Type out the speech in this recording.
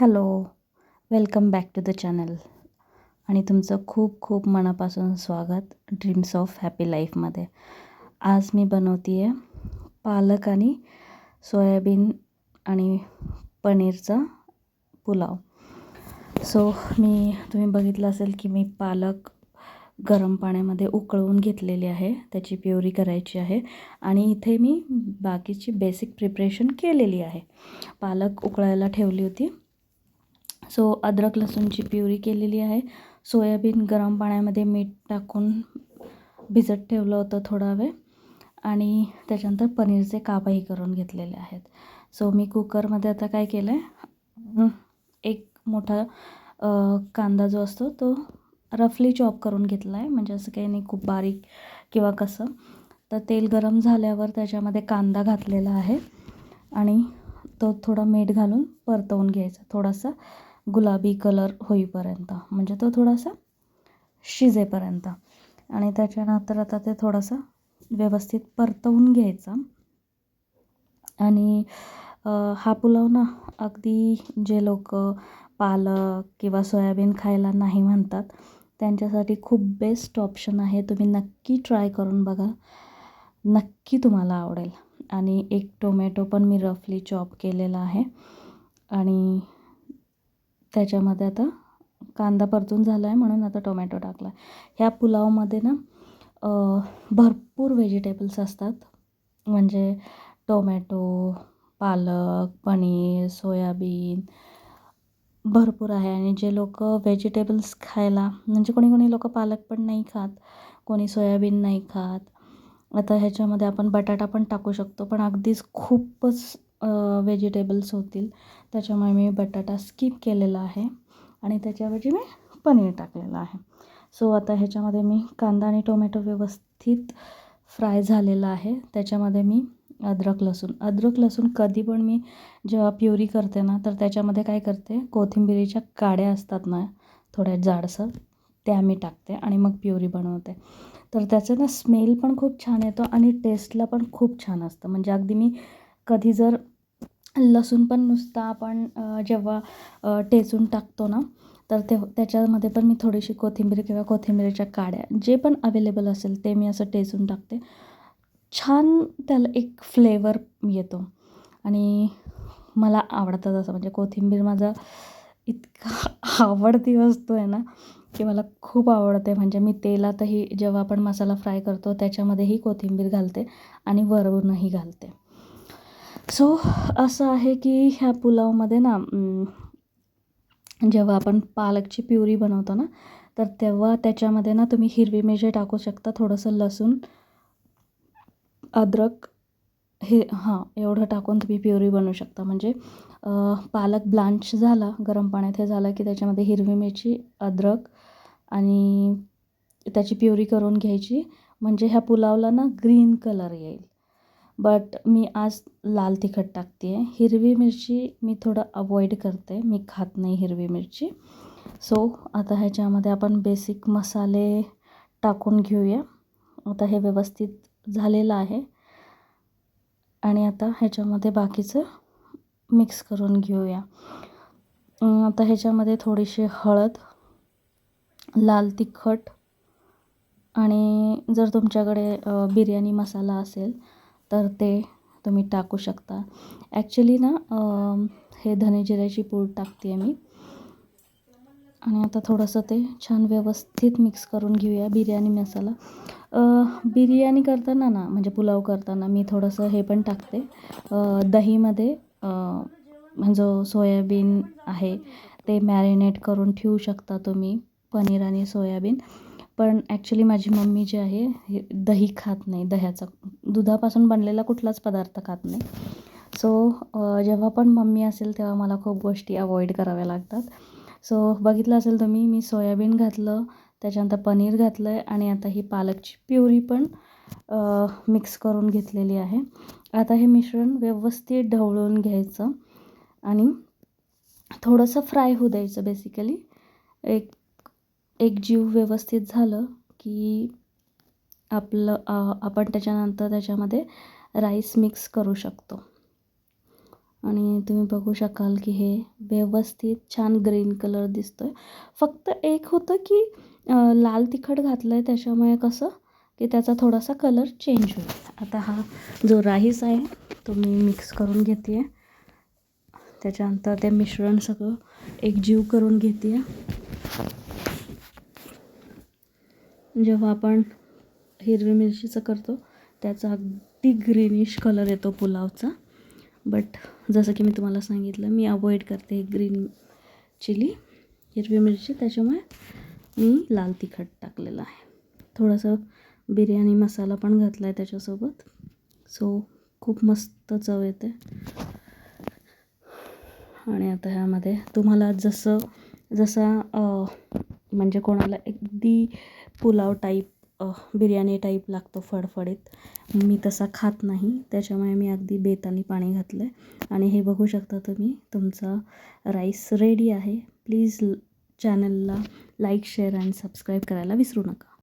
Hello welcome back to the channel. आणि तुमचं खूप खूप मनापासून स्वागत ड्रीम्स ऑफ हॅपी लाईफमध्ये. आज मी बनवते आहे पालक आणि सोयाबीन आणि पनीरचा पुलाव. सो मी तुम्ही बघितलं असेल की मी पालक गरम पाण्यामध्ये उकळवून घेतलेली आहे. त्याची प्युरी करायची आहे. आणि इथे मी बाकीची बेसिक प्रिपरेशन केलेली आहे. पालक उकळायला ठेवली होती. सो अद्रक लसूणची प्युरी केलेली आहे. सोयाबीन गरम पाण्यामध्ये मीठ टाकून भिजत ठेवलं होतं थोडा वेळ. आणि त्याच्यानंतर पनीरचे कापही करून घेतलेले आहेत. सो मी कुकरमध्ये आता काय केलं आहे एक मोठा कांदा जो असतो तो रफली चॉप करून घेतला आहे म्हणजे असं काही नाही खूप बारीक किंवा कसं. तर तेल गरम झाल्यावर त्याच्यामध्ये कांदा घातलेला आहे. आणि तो थोडा मीठ घालून परतवून घ्यायचा थोडासा. गुलाबी कलर होईपर्यंत म्हणजे तो थोडासा शिजेपर्यंत. आणि त्याच्यानंतर आता ते थोडंसं व्यवस्थित परतवून घ्यायचा. आणि हा पुलाव ना अगदी जे लोक पालक किंवा सोयाबीन खायला नाही म्हणतात त्यांच्यासाठी खूप बेस्ट ऑप्शन आहे. तुम्ही नक्की ट्राय करून बघा. नक्की तुम्हाला आवडेल. आणि एक टोमॅटो पण मी रफली चॉप केलेला आहे. आणि त्याच्यामध्ये आता कांदा परतून झाला आहे म्हणून आता टोमॅटो टाकला ह्या पुलावमध्ये ना भरपूर व्हेजिटेबल्स असतात. म्हणजे टोमॅटो पालक पनीर सोयाबीन भरपूर आहे. आणि जे लोक व्हेजिटेबल्स खायला म्हणजे कोणी कोणी लोक पालक पण नाही खात कोणी सोयाबीन नाही खात. आता ह्याच्यामध्ये आपण बटाटा पण टाकू शकतो पण अगदीच खूपच व्हेजिटेबल्स होतील. त्याच्यामुळे मी बटाटा स्किप केलेला आहे आणि त्याच्याऐवजी मी पनीर टाकलेलं आहे. सो आता ह्याच्यामध्ये मी कांदा आणि टोमॅटो व्यवस्थित फ्राय झालेला आहे. त्याच्यामध्ये मी अद्रक लसूण अद्रक लसूण कधी पण मी जेव्हा प्युरी करते ना तर त्याच्यामध्ये काय करते कोथिंबिरीच्या काड्या असतात ना थोड्या जाडसर त्या मी टाकते आणि मग प्युरी बनवते. तर त्याचं ना स्मेल पण खूप छान येतो आणि टेस्टला पण खूप छान असतं. म्हणजे अगदी मी कधी जर लसूण पण नुसता आपण जेव्हा टेचून टाकतो ना तर ते त्याच्यामध्ये पण मी थोडीशी कोथिंबीर किंवा कोथिंबीरीच्या काड्या जे पण अवेलेबल असेल ते मी असं टेचून टाकते. छान त्याला एक फ्लेवर येतो. आणि मला आवडतं असं म्हणजे कोथिंबीर माझा इतका आवडती वस्तू आहे ना की मला खूप आवडते. म्हणजे मी तेलातही जेव्हा आपण मसाला फ्राय करतो त्याच्यामध्येही कोथिंबीर घालते आणि वरवूनही घालते. सो असं आहे की ह्या पुलावमध्ये ना जेव्हा आपण पालकची प्युरी बनवतो ना तर तेव्हा त्याच्यामध्ये ना तुम्ही हिरवी मिरची टाकू शकता थोडंसं लसूण अद्रक हे हां एवढं टाकून तुम्ही प्युरी बनवू शकता. म्हणजे पालक ब्लांच झाला गरम पाण्यात हे झालं की त्याच्यामध्ये हिरवी मिरची अद्रक आणि त्याची प्युरी करून घ्यायची. म्हणजे ह्या पुलावला ना ग्रीन कलर येईल. बट मी आज लाल तिखट टाकते आहे. हिरवी मिरची मी थोडं अवॉइड करते. मी खात नाही हिरवी मिरची. सो आता ह्याच्यामध्ये आपण बेसिक मसाले टाकून घेऊया. आता हे व्यवस्थित झालेलं आहे. आणि आता ह्याच्यामध्ये बाकीचं मिक्स करून घेऊया. आता ह्याच्यामध्ये थोडीशी हळद लाल तिखट आणि जर तुमच्याकडे बिर्याणी मसाला असेल तर ते तुम्ही टाकू शकता. ॲक्च्युली ना हे धनेजिऱ्याची पूड टाकते आहे मी. आणि आता थोडंसं ते छान व्यवस्थित मिक्स करून घेऊया बिर्याणी मसाला. बिर्याणी करताना ना म्हणजे पुलाव करताना मी थोडंसं हे पण टाकते. दहीमध्ये म्हणजे जो सोयाबीन आहे ते मॅरिनेट करून ठेवू शकता तुम्ही पनीर आणि सोयाबीन. पण ॲक्च्युली माझी मम्मी जी आहे हे दही खात नाही दह्याचा दुधापासून बनलेला कुठलाच पदार्थ खात नाही. सो जेव्हा पण मम्मी असेल तेव्हा मला खूप गोष्टी अवॉइड कराव्या लागतात. सो बघितलं असेल तुम्ही मी सोयाबीन घातलं त्याच्यानंतर पनीर घातलं आहे आणि आता ही पालकची प्युरी पण मिक्स करून घेतलेली आहे. आता हे मिश्रण व्यवस्थित ढवळून घ्यायचं आणि थोडंसं फ्राय होऊ द्यायचं बेसिकली एक एक जीव व्यवस्थित झालं की आपलं आपण त्याच्यानंतर त्याच्यामध्ये राईस मिक्स करू शकतो. आणि तुम्ही बघू शकाल की हे व्यवस्थित छान ग्रीन कलर दिसतो आहे फक्त एक होतं की लाल तिखट घातलं आहे त्याच्यामुळे कसं की त्याचा थोडासा कलर चेंज होईल. आता हा जो राईस आहे तो मी मिक्स करून घेते आहे त्याच्यानंतर ते मिश्रण सगळं एकजीव करून घेते आहे जेव्हा आपण हिरवी मिरचीचं करतो. त्याचा अगदी ग्रीनिश कलर येतो पुलावचा. बट जसं की मी तुम्हाला सांगितलं मी अवॉइड करते ग्रीन चिली हिरवी मिरची. त्याच्यामुळे मी लाल तिखट टाकलेलं आहे. थोडंसं बिर्याणी मसाला पण घातला आहे त्याच्यासोबत. सो खूप मस्त चव येते. आणि आता ह्यामध्ये तुम्हाला जसं जसा म्हणजे कोणाला अगदी पुलाव टाईप बिर्याणी टाईप लागतो फडफडीत. मी तसा खात नाही. त्याच्यामुळे मी अगदी बेतानी पाणी घातलं आहे आणि हे बघू शकता तुम्ही तुमचा राईस रेडी आहे. प्लीज चॅनलला लाईक शेअर अँड सबस्क्राईब करायला विसरू नका.